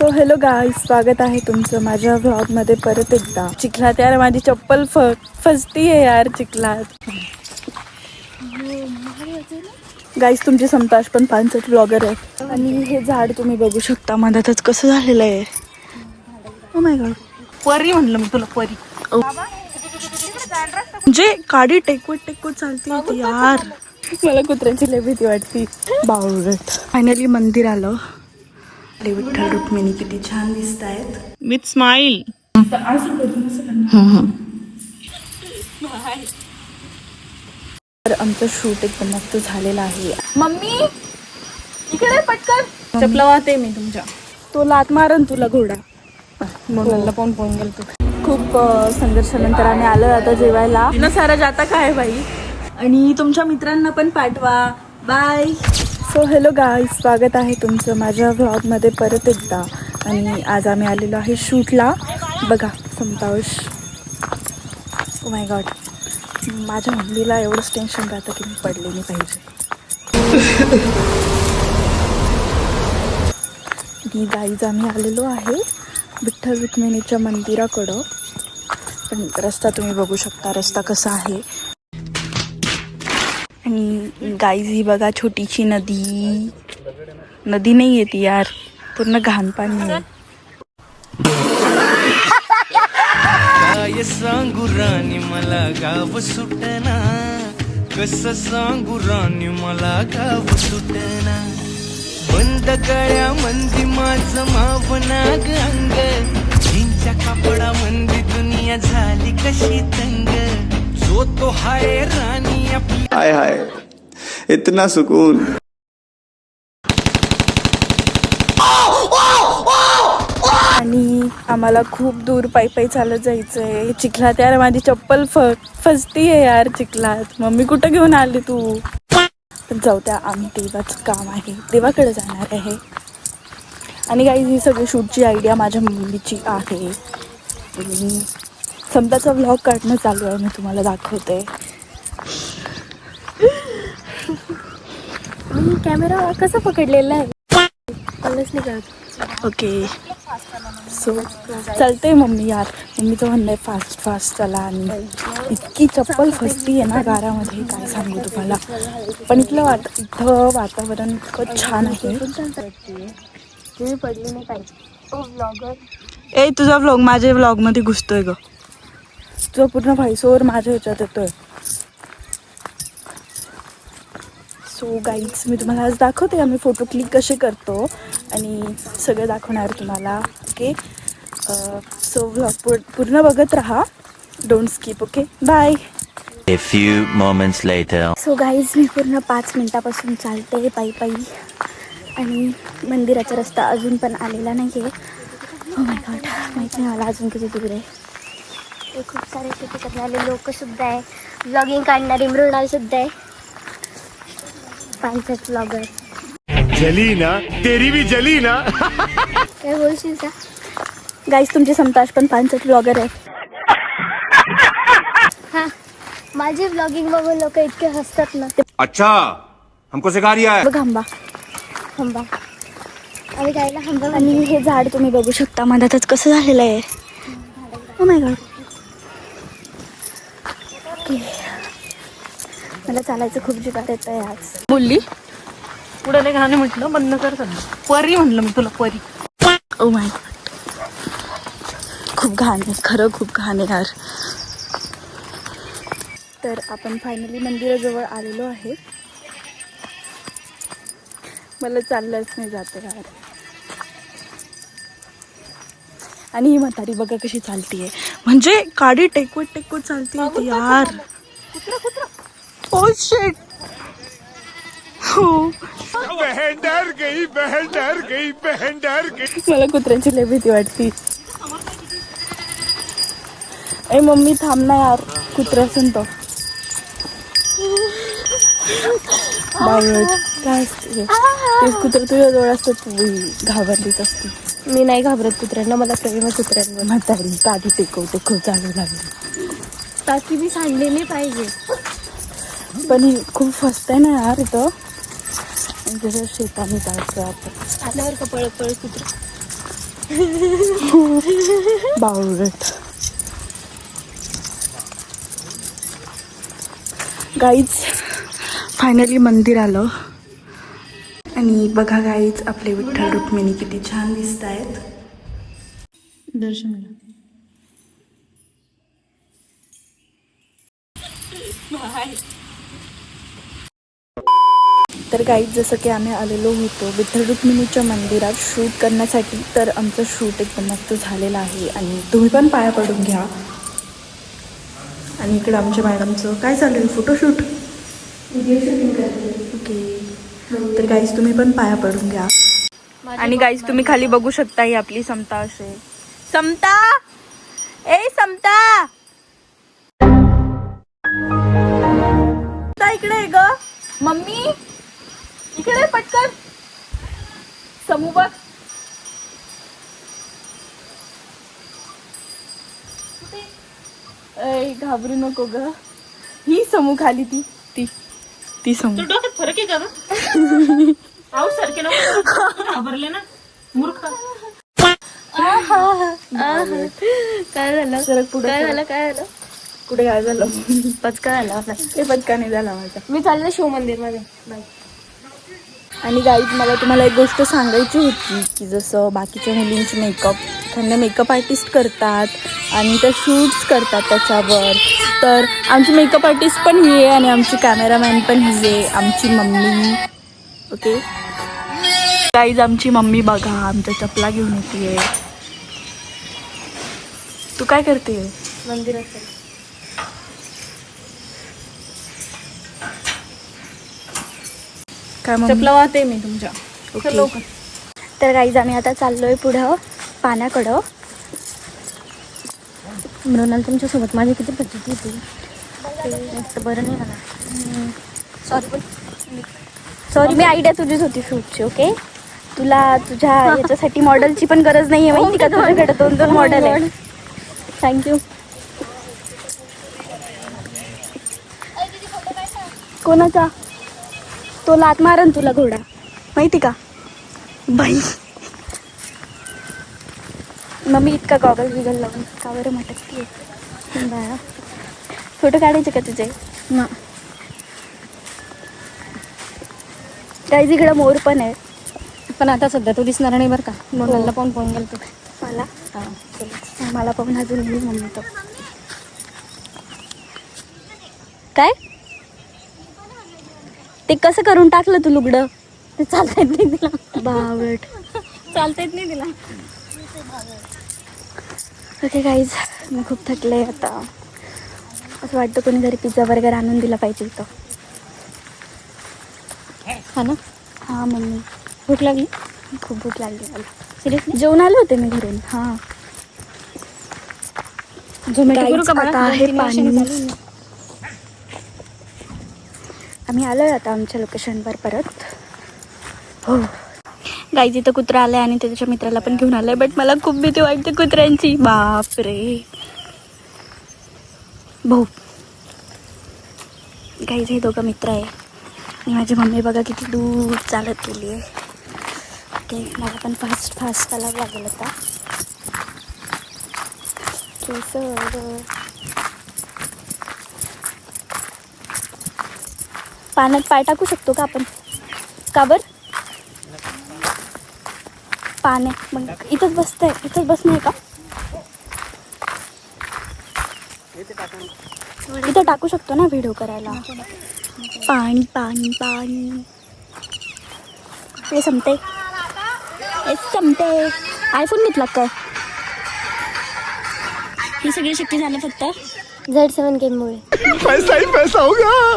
तो हॅलो गाय स्वागत आहे तुमचं माझ्या व्लॉगमध्ये परत एकदा. चिखलात यार माझी चप्पल फ फसती आहे यार चिखलात. गाईस तुमची समताश पण पानसट ब्लॉगर आहे. आणि हे झाड तुम्ही बघू शकता मधातच कसं झालेलं आहे. ओ माय गॉड परी म्हणलं मी तुला परी. म्हणजे काडी टेकवत टेकवत चालते यार. मला कुत्र्यांची लय भीती वाटती. बावळट. फायनली मंदिर आलं. अरे विठ्ठल रुक्मिणी किती छान दिसत आहेत. विथ स्माइल तर आमचं शूट एकदम मस्त झालेलं आहे. मम्मी इकडे पटकन. चपला वाहते मी तुमच्या. तो लात मारन तुला घोडा. मोबाईलला पाहून पाहून गेलो तू. खूप संघर्षानंतर आम्ही आलो आता जेवायला. न सारा जाता काय बाई? आणि तुमच्या मित्रांना पण पाठवा. बाय सो हॅलो गाय स्वागत आहे तुमचं माझ्या व्लॉगमध्ये परत एकदा. आणि आज आम्ही आलेलो आहे शूटला. बघा समतावश माय गॉड माझ्या मम्मीला एवढंच टेन्शन राहतं की मी पडलेली पाहिजे. ही गाईज आम्ही आलेलो आहे विठ्ठल रुक्मिणीच्या मंदिराकडं. पण रस्ता तुम्ही बघू शकता रस्ता कसा आहे. गाईज ही बघा छोटीशी नदी. नदी नाही येते यार. पूर्ण घाण पाणी आहे. काय सांगू राणी मला गाव सुटना. कस सांगू राणी मला गाव सुटना. बंद गळ्या मंदी माझ मावना ग अंग जिंच्या कापडा मंदी दुनिया झाली कशी तंग. जो तो हाय राणी आपली हाय हाय. इतना सुकून। आणि आम्हाला खूप दूर पायी पायी चालत जायचं आहे चिखलात यार माझी चप्पल फ फसती आहे यार चिखलात. मम्मी कुठं घेऊन आली तू? पण जाऊ त्या आम्ही देवाचं काम आहे. देवाकडे जाणार आहे. आणि काही ही सगळी शूटची आयडिया माझ्या मम्मीची आहे. समजाचा व्लॉग काढणं चालू आहे मी तुम्हाला दाखवते. कॅमेरा कसा पकडलेला आहे? कळलंच नाही कळत ओके. सो चालते मम्मी यार. मम्मीचं म्हणणं आहे फास्ट फास्ट चला आणि इतकी चप्पल फसती आहे ना गारामध्ये काय सांगू तुम्हाला. पण इथलं वाट इथं वातावरण इतकं छान आहे. तुम्ही पडली नाही पाहिजे. ओ ब्लॉगर ए तुझा व्लॉग माझ्या व्लॉगमध्ये घुसतोय ग. तुझा पूर्ण व्हायसोवर माझ्या ह्याच्यात येतोय. सो गाईड्स मी तुम्हाला आज दाखवते. आम्ही फोटो क्लिक कसे करतो आणि सगळं दाखवणार तुम्हाला. ओके सो व्लॉग पूर्ण बघत राहा. Don't skip okay bye A few moments later. So guys मी पूर्ण पाच मिनटापासून चालते पायी पायी आणि मंदिराचा रस्ता अजून पण आलेला नाही आहे हो माय गॉड माहीत नाही मला अजून किती दूर आहे. ते खूप सारे शेती करणारे लोकसुद्धा आहे. ब्लॉगिंग काढणारे मृणालसुद्धा आहे. पानसट ब्लॉगर जली ना तेरी भी जली ना. काय बोलशील का? गाईज तुमची समताश पण पानसट ब्लॉगर आहे. हां माझे ब्लॉगिंग बघून लोक इतके हसतात ना. ते अच्छा हमको सिखा रिया है. बघ आंबा. हंबा आम्ही जायला हंबा आणि हे झाड तुम्ही बघू शकता मधातच कसं झालेलं आहे. Oh ओ माय गॉड मला चालायचं खूप जिवात येत आहे आज. बोलली? पुढे लय गाणे म्हटलं बंद कर परी म्हणलं मी तुला परी. ओ माय गॉड खूप घाण आहे खरं खूप घाण आहे यार. तर आपण फायनली मंदिराजवळ आलेलो आहे. मला चाललंच नाही जात यार. आणि ही म्हातारी बघा कशी चालतीये. म्हणजे काडी टेकवत टेकवत चालती होती यार. ओ शेट हो बहन डर गई बहन डर गई बहन डर गई। मला कुत्र्यांची लय भीती वाटती. ए मम्मी थांब ना यार. कुत्रा असेल तो. बावळट. काय असते? तेच कुत्र तुझ्या जवळ असतं तू घाबरलीच असती. मी नाही घाबरत कुत्र्यांना मला प्रेम आहे कुत्र्यांवर. म्हातारी काडी टेकवते खूप चालू लागली. बाकी मी सांडले नाही पाहिजे. पण ही खूप फस्त आहे ना यार इथं जसं शेताने जायचं आपण आल्यावर का पळत पळत कुत्र बावळट गाईज फायनली मंदिर आलं आणि बघा गाईज आपले विठ्ठल रुक्मिणी किती छान दिसत आहेत दर्शन तर गाईज जसं की आम्ही आलेलो होतो विठ्ठल रुक्मिणीच्या मंदिरात शूट करण्यासाठी तर आमचं शूट एकदम मस्त झालेलं आहे. आणि तुम्ही पण पाया पडून घ्या. आणि इकडं आमच्या मॅडमचं काय चालू आहे? फोटोशूट ओके तर गाईज तुम्ही पण पाया पडून घ्या. आणि गाईज तुम्ही खाली बघू शकता ही आपली समता असे. समता! ए समता! इकडे आहे ग. मम्मी! इकडे पटकन. समू बघ. ऐ घाबरू नको ग. ही समू खाली ती. ती. ती समू. तू डोक्यात फरक आहे का? आऊ सारखे नको घाबरले ना. मूर्ख. काय झालं? जरा पुढे काय झालं? काय झालं? कुठे काय झालं? पचका झाला आपला. ते पटका नाही झाला माझा. मी चालले शिव मंदिरमध्ये बाय. आणि गाईज मला तुम्हाला एक गोष्ट सांगायची होती की जसं बाकीच्या मुलींची मेकअप त्यांना मेकअप आर्टिस्ट करतात आणि त्या शूट्स करतात त्याच्यावर. तर आमची मेकअप आर्टिस्ट पण ही आहे आणि आमची कॅमेरामॅन पण ही आहे आमची मम्मी. ओके गाईज आमची मम्मी बघा आमच्या चपला घेऊन येते. तू काय करते? मंदिरात काय मम्मी? चपला वाहते मी तुमच्या. ओके. तर गाईज आम्ही आता चाललोय पुढं पाण्याकडं. मृणाल तुमच्यासोबत माझी किती पद्धती होती? ते बरं नाही मला सॉरी सॉरी मी आयडिया तुझीच होती शूटची ओके तुला तुझ्या याच्यासाठी मॉडेलची पण गरज नाही आहे माहिती का? तुझ्याकडे दोन दोन मॉडेल आहे थँक्यू कोणाचा? तो लात मारन तुला घोडा. माहिती का? बाई. मम्मी इतका गॉगल बिगल लावून का बरं मटकते बाळा. फोटो काढायचे का तुझे? ना. काही इकडं मोर पण आहे. पण आता सध्या तो दिसणार नाही बरं का. मोनालला पाहून पाहून गेलो मला? मला पाहून अजून मी मम्मी तो काय? ते कसं करून टाकलं तू लुगडं? ते चालता येत नाही तिला. बावट. चालता येत नाही तिला. ओके गाईज मी खूप थकले आता. असं वाटतं कोणी घरी पिझ्झा बर्गर आणून दिला पाहिजे इथं. हा ना? हां मम्मी. भूक लागली? खूप भूक लागली मला. सिरियसली जेवण आले होते मी घरून. हां. झोमॅटो आता आहे दोन-तीन आम्ही आलो आहे. आता आमच्या लोकेशनवर परत. हो. गाईज इथं कुत्रा आलाय आणि त्याच्या मित्राला पण घेऊन आलाय बट मला खूप भीती वाटते कुत्र्यांची. बापरे. भाऊ. गाईज हे दोघं मित्र आहे. आणि माझी मम्मी बघा किती दूर चालत गेली आहे. ओके मला पण फास्ट फास्ट चालावं लागेल आता. केसर पाण्यात पाय टाकू शकतो का आपण? का बर? पाण्या मग इथंच बसतंय इथंच बसणं आहे का? इथं टाकू शकतो ना व्हिडिओ करायला. पाणी पाणी पाणी. हे संपते हे संपते आयफोन घेतला काय? हे सगळे शक्य झालं फक्त. झेड सेवन गेममुळे पैसा ही पैसा होगा.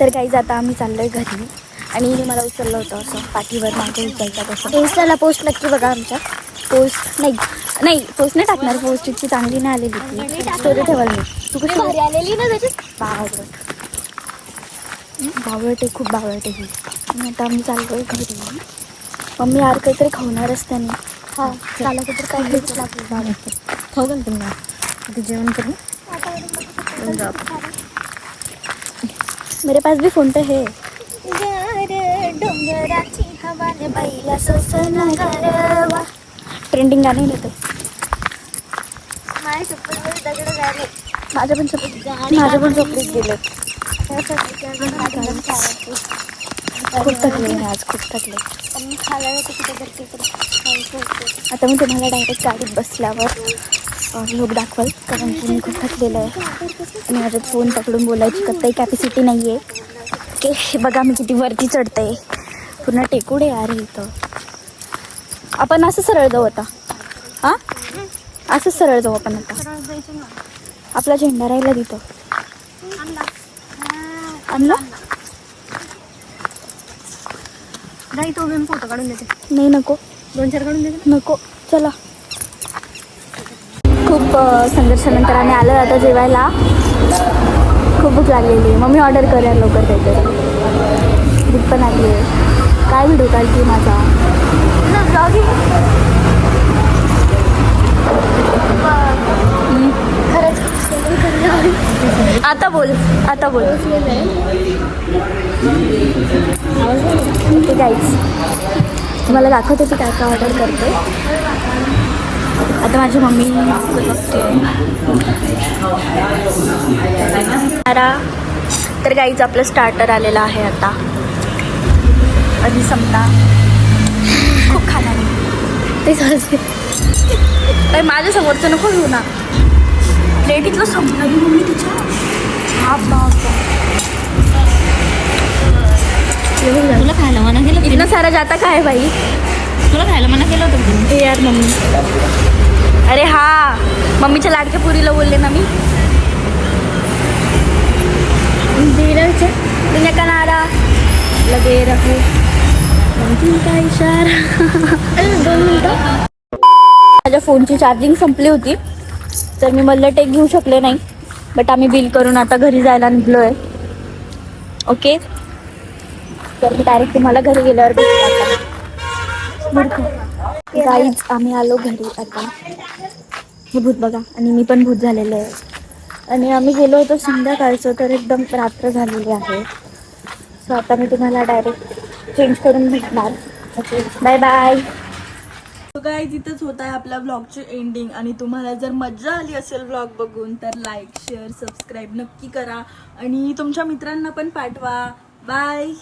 तर काही आता आम्ही चाललोय घरी. आणि मला उचललं होतं असं पाठीवर मागे उचलतात असं इन्स्टाला पोस्ट नक्की बघा आमच्या. पोस्ट नाही नाही पोस्ट नाही टाकणार. पोस्ट इतकी चांगली नाही आलेली ती. स्टोरी ठेवाल मी तू भारी आलेली ना त्याच्यात बावळट. बावळट आहे खूप बावळट आहे ही. आणि आता आम्ही चाललोय घरी. मम्मी यार काहीतरी खावणारच त्याने. हा चाला तर काय घ्यायचं लागलं. खाऊ घाल तुम्हाला ते जेवण करू? मेरे पास भी फोन पे है। ट्रेंडिंग गाणे। येते माझ्या पण माझ्या पण चपलीत गेले खूप थकले मी आज खूप थकले. आता मी तुम्हाला डायरेक्ट गाडीत बसल्यावर लोक दाखवाल. कारण की मी खूप थकलेलं आहे. आणि माझ्यात फोन पकडून बोलायची कत्ताही कॅपॅसिटी नाही आहे ओके बघा मी किती वरती चढते पूर्ण टेकूड आहे यार इथं. आपण असं सरळ जाऊ आता. हां? असंच सरळ जाऊ आपण आता. आपला झेंडा राहिला तिथं. आणला? नाही तो मी फोटो काढून देते. नाही नको. दोन चार काढून देते नको. चला. खूप संघर्षानंतर आम्ही आलो आता जेवायला. खूप भूक लागलेली. आहे मम्मी ऑर्डर करूया लवकर काहीतरी. भूक पण आली आहे. काय व्हिडिओ काढते माझा? करून आता बोल आता बोल. ते काहीच तुम्हाला दाखवते की काय काय ऑर्डर करते. आता माझी मम्मी बघते तर गाईच आपलं स्टार्टर आलेलं आहे आता. आणि समजा. खूप खाणार ते सहज माझ्या समोरचं नको घेऊ ना. प्लेट इथलं संपलं मी मम्मी तिच्या? हा बाप तुला खायला मना केलं? इतना सारा जाता का है भाई तुला खायला मना केलं होतं? का? हे यार मम्मी. अरे हा मम्मीच्या लाडक्या पुरीला बोलले ना मी. दुनिया का नारा? लगे रखो का इशारा? दोन मिनिटं. माझ्या फोनची चार्जिंग संपली होती. तर मी मला टेक घेऊ शकले नाही. बट आम्ही बिल करून आता घरी जायला निघलो आहे ओके तर मी डायरेक्ट तुम्हाला घरी गेल्यावर भेटू गाईज आम्ही आलो घरी आता. हे भूत बघा. आणि मी पण भूत झालेलं आहे. आणि आम्ही गेलो होतो संध्याकाळचं तर एकदम रात्र झालेली आहे. सो आता मी तुम्हाला डायरेक्ट चेंज करून भेटणार. ओके बाय बाय काय तिथंच होत आहे आपल्या ब्लॉगची एंडिंग आणि तुम्हाला जर मजा आली असेल ब्लॉग बघून तर लाईक शेअर सबस्क्राईब नक्की करा. आणि तुमच्या मित्रांना पण पाठवा. बाय